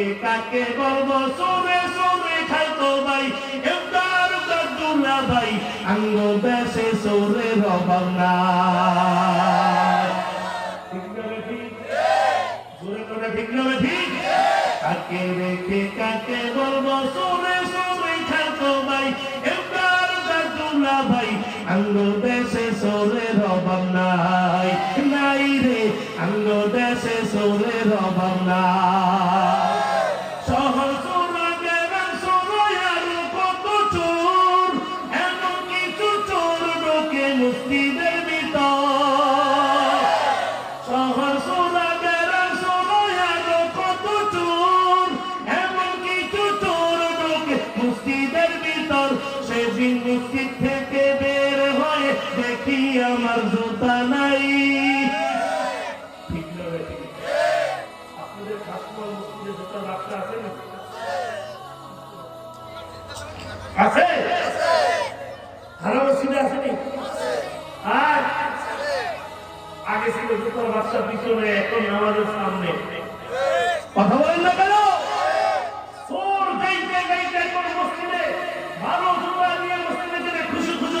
রেখে কাকে বলব? সোরে সোরে খাইতো ভাই, এবার দুলা ভাই, আঙ্গ দেশে সোরে রবাব না। ঠিক না রে ঠিক? জোরে করে ঠিক না কাকে রেখে কাকে ভাই আঙ্গ দেশে সোরে রবাব নাই। নাই রে, আঙ্গ দেশে সোরে রবাব নাই। ভিতর, সেদিন মসজিদ থেকে বের হয়ে দেখি আমার জুতা নাই। আগে ছিল জুতার বাচ্চা পিছনে এখন নামাজের সামনে। কথা বলেন না কেন চোর গাইতে গাইতে এখন মসজিদে ভালো জুতা নিয়ে মসজিদে গেলে খুশি খুশি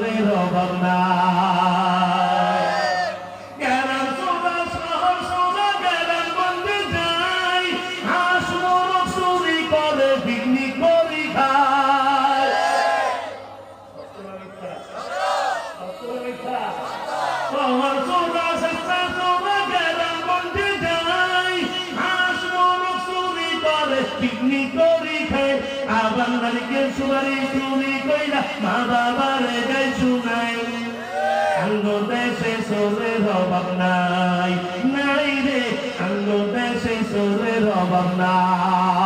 আবার নারিকেল তুমি কইলা, মা বাবার গাই শুনাই। আঙ্গ দেশে সোরের অভাব নাই। নাই রে আঙ্গ দেশে সোরের অভাব নাই।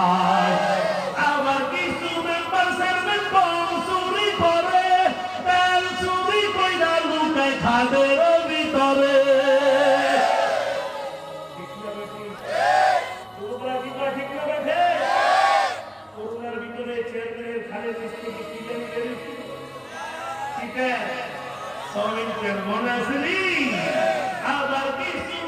Só me quer monas lindas, a batista